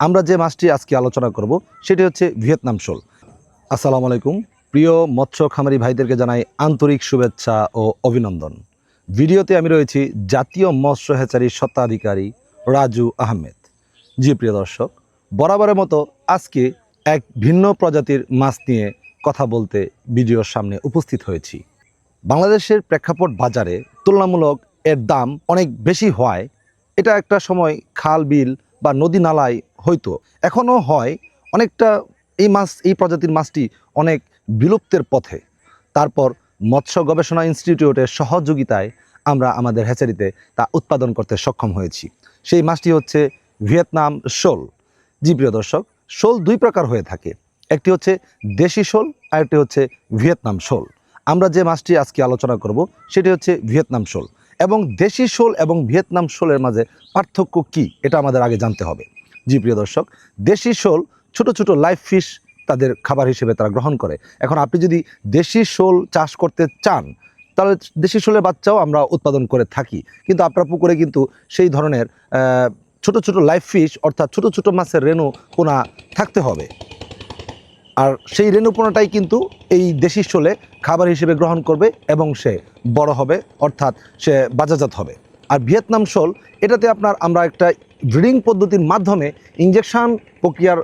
আমরা যে মাছটি আজকে আলোচনা করব, সেটি হচ্ছে ভিয়েতনাম শোল। আসসালামু আলাইকুম। প্রিয় মৎস্য খামারি ভাইদেরকে জানাই আন্তরিক শুভেচ্ছা ও অভিনন্দন। ভিডিওতে আমি রয়েছি জাতীয় মৎস্য হ্যাচারির স্বত্বাধিকারী রাজু আহমেদ। জি, প্রিয় দর্শক, বরাবরের মতো আজকে এক ভিন্ন প্রজাতির মাছ নিয়ে কথা বলতে ভিডিওর সামনে উপস্থিত হয়েছি। বাংলাদেশের প্রেক্ষাপট বাজারে তুলনামূলক এর দাম অনেক বেশি হওয়ায় এটা একটা সময় খাল, বিল বা নদী নালায় হয়তো। এখনও হয়, অনেকটা এই মাছ এই প্রজাতির মাছটি অনেক বিলুপ্তের পথে। তারপর মৎস্য গবেষণা ইনস্টিটিউটের সহযোগিতায় আমরা আমাদের হ্যাচারিতে তা উৎপাদন করতে সক্ষম হয়েছি। সেই মাছটি হচ্ছে ভিয়েতনাম শোল। জি, প্রিয় দর্শক, শোল দুই প্রকার হয়ে থাকে। একটি হচ্ছে দেশি শোল, আর একটি হচ্ছে ভিয়েতনাম শোল। আমরা যে মাছটি আজকে আলোচনা করব, সেটি হচ্ছে ভিয়েতনাম শোল। এবং দেশি শোল এবং ভিয়েতনাম শোলের মাঝে পার্থক্য কি, এটা আমাদের আগে জানতে হবে। জি, প্রিয় দর্শক, দেশি শোল, ছোট ছোট লাইফ ফিশ তাদের খাবার হিসেবে তারা গ্রহণ করে। এখন আপনি যদি দেশি শোল চাষ করতে চান, তাহলে দেশি শোলের বাচ্চাও আমরা উৎপাদন করে থাকি। কিন্তু আপনার পুকুরে কিন্তু সেই ধরনের ছোট ছোট লাইফ ফিশ অর্থাৎ ছোট ছোট মাছের রেণু পোনা থাকতে হবে। আর সেই রেণুপোনাটাই কিন্তু এই দেশি শোলে খাবার হিসেবে গ্রহণ করবে এবং সে বড় হবে, অর্থাৎ সে বাজাজাত হবে। আর ভিয়েতনাম শোল, এটাতে আপনার আমরা একটা ব্রিডিং পদ্ধতির মাধ্যমে ইঞ্জেকশান প্রক্রিয়ার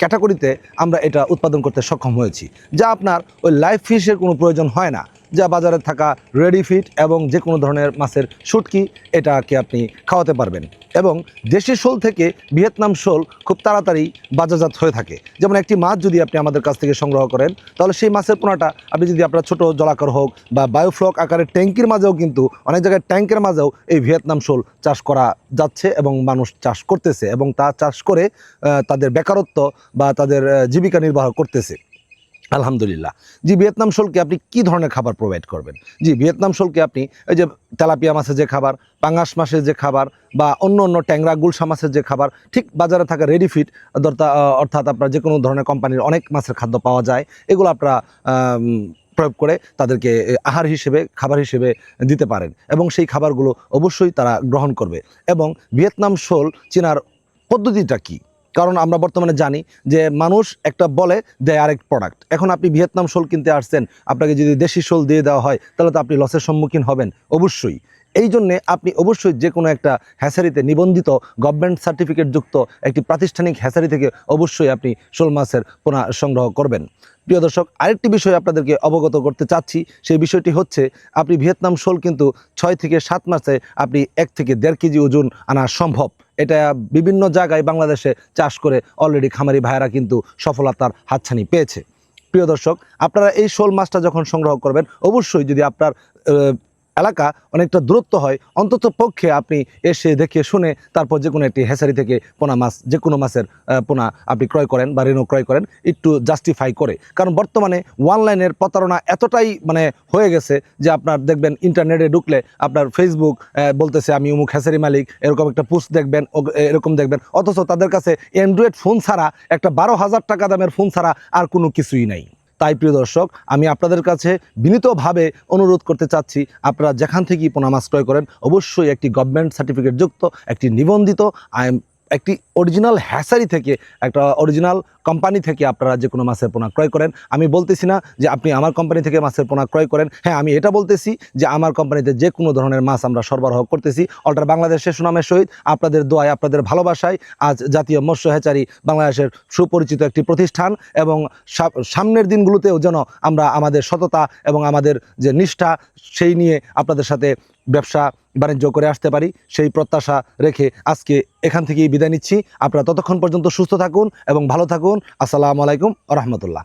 ক্যাটাগরিতে আমরা এটা উৎপাদন করতে সক্ষম হয়েছি, যা আপনার ওই লাইফ ফিশের কোনো প্রয়োজন হয় না। যা বাজারে থাকা রেডি ফিট এবং যে কোনো ধরনের মাছের শুটকি, এটাকে আপনি খাওয়াতে পারবেন। এবং দেশি শোল থেকে ভিয়েতনাম শোল খুব তাড়াতাড়ি বাজারজাত হয়ে থাকে। যেমন একটি মাছ যদি আপনি আমাদের কাছ থেকে সংগ্রহ করেন, তাহলে সেই মাছের পোনাটা আপনি যদি আপনার ছোট জলাকার হোক বা বায়োফ্লক আকারের ট্যাঙ্কির মাঝেও কিন্তু অনেক জায়গায় ট্যাঙ্কের মাঝেও এই ভিয়েতনাম শোল চাষ করা যাচ্ছে এবং মানুষ চাষ করতেছে এবং তা চাষ করে তাদের বেকারত্ব বা তাদের জীবিকা নির্বাহ করতেছে। আলহামদুলিল্লাহ। জি, ভিয়েতনাম শোলকে আপনি কি ধরনের খাবার প্রোভাইড করবেন? জি, ভিয়েতনাম শোলকে আপনি এই যে তেলাপিয়া মাছের যে খাবার, পাঙ্গাস মাছের যে খাবার বা অন্য অন্য ট্যাংরা গুলশা মাছের যে খাবার, ঠিক বাজারে থাকা রেডি ফিট অর্থাৎ আপনার যে কোনো ধরনের কোম্পানির অনেক মাছের খাদ্য পাওয়া যায়, এগুলো আপনারা প্রয়োগ করে তাদেরকে আহার হিসেবে, খাবার হিসেবে দিতে পারেন এবং সেই খাবারগুলো অবশ্যই তারা গ্রহণ করবে। এবং ভিয়েতনাম শোল চেনার পদ্ধতিটা কী? কারণ আমরা বর্তমানে জানি যে মানুষ একটা বলে, দেয় আরেক প্রোডাক্ট এখন আপনি ভিয়েতনাম শোল কিনতে আসছেন, আপনাকে যদি দেশি শোল দিয়ে দেওয়া হয়, তাহলে তো আপনি লসের সম্মুখীন হবেন, অবশ্যই। এই জন্যে আপনি অবশ্যই যে কোনো একটা হ্যাসারিতে নিবন্ধিত গভর্নমেন্ট সার্টিফিকেট যুক্ত একটি প্রাতিষ্ঠানিক হ্যাসারি থেকে অবশ্যই আপনি শোল মাছের পোনা সংগ্রহ করবেন। প্রিয় দর্শক, আরেকটি বিষয় আপনাদেরকে অবগত করতে চাচ্ছি। সেই বিষয়টি হচ্ছে, আপনি ভিয়েতনাম শোল কিন্তু ছয় থেকে সাত মাসে আপনি এক থেকে দেড় কেজি ওজন আনা সম্ভব। এটা বিভিন্ন জায়গায় বাংলাদেশে চাষ করে অলরেডি খামারি ভাইয়েরা কিন্তু সফলতার হাতছানি পেয়েছে। প্রিয় দর্শক, আপনারা এই শোল মাছটা যখন সংগ্রহ করবেন, অবশ্যই যদি আপনার এলাকা অনেকটা দূরত্ব হয়, অন্তত পক্ষে আপনি এসে দেখে শুনে তারপর যে কোনো একটি হেসারি থেকে পোনা মাছ যে কোনো মাছের পোনা আপনি ক্রয় করেন বা রেণু ক্রয় করেন, একটু জাস্টিফাই করে। কারণ বর্তমানে অনলাইনের প্রতারণা এতটাই মানে হয়ে গেছে যে আপনার দেখবেন ইন্টারনেটে ঢুকলে আপনার ফেসবুক বলতেছে, আমি অমুক হ্যাসারি মালিক, এরকম একটা পোস্ট দেখবেন এরকম দেখবেন। অথচ তাদের কাছে অ্যান্ড্রয়েড ফোন ছাড়া একটা বারো হাজার টাকা দামের ফোন ছাড়া আর কোনো কিছুই নাই। তাই প্রিয় দর্শক, আমি আপনাদের কাছে বিনীতভাবে অনুরোধ করতে চাচ্ছি, আপনারা যেখান থেকেই পোনা মাছ ক্রয় করেন, অবশ্যই একটি গভর্নমেন্ট সার্টিফিকেট যুক্ত, একটি নিবন্ধিত আইন একটি অরিজিনাল হ্যাসারি থেকে, একটা অরিজিনাল কোম্পানি থেকে আপনারা যে কোনো মাছের পোনা ক্রয় করেন। আমি বলতেছি না যে আপনি আমার কোম্পানি থেকে মাছের পোনা ক্রয় করেন। হ্যাঁ আমি এটা বলতেছি যে আমার কোম্পানিতে যে কোনো ধরনের মাছ আমরা সরবরাহ করতেছি। অল্টার বাংলাদেশের সুনামের সহিত আপনাদের দোয়ায়, আপনাদের ভালোবাসায় আজ জাতীয় মৎস্য হ্যাচারি বাংলাদেশের সুপরিচিত একটি প্রতিষ্ঠান এবং সামনের দিনগুলোতেও যেন আমরা আমাদের সততা এবং আমাদের যে নিষ্ঠা, সেই নিয়ে আপনাদের সাথে ব্যবসা বাণিজ্য করে আসতে পারি, সেই প্রত্যাশা রেখে আজকে এখান থেকেই বিদায় নিচ্ছি। আপনারা ততক্ষণ পর্যন্ত সুস্থ থাকুন এবং ভালো থাকুন। আসসালামু আলাইকুম রহমতুল্লাহ।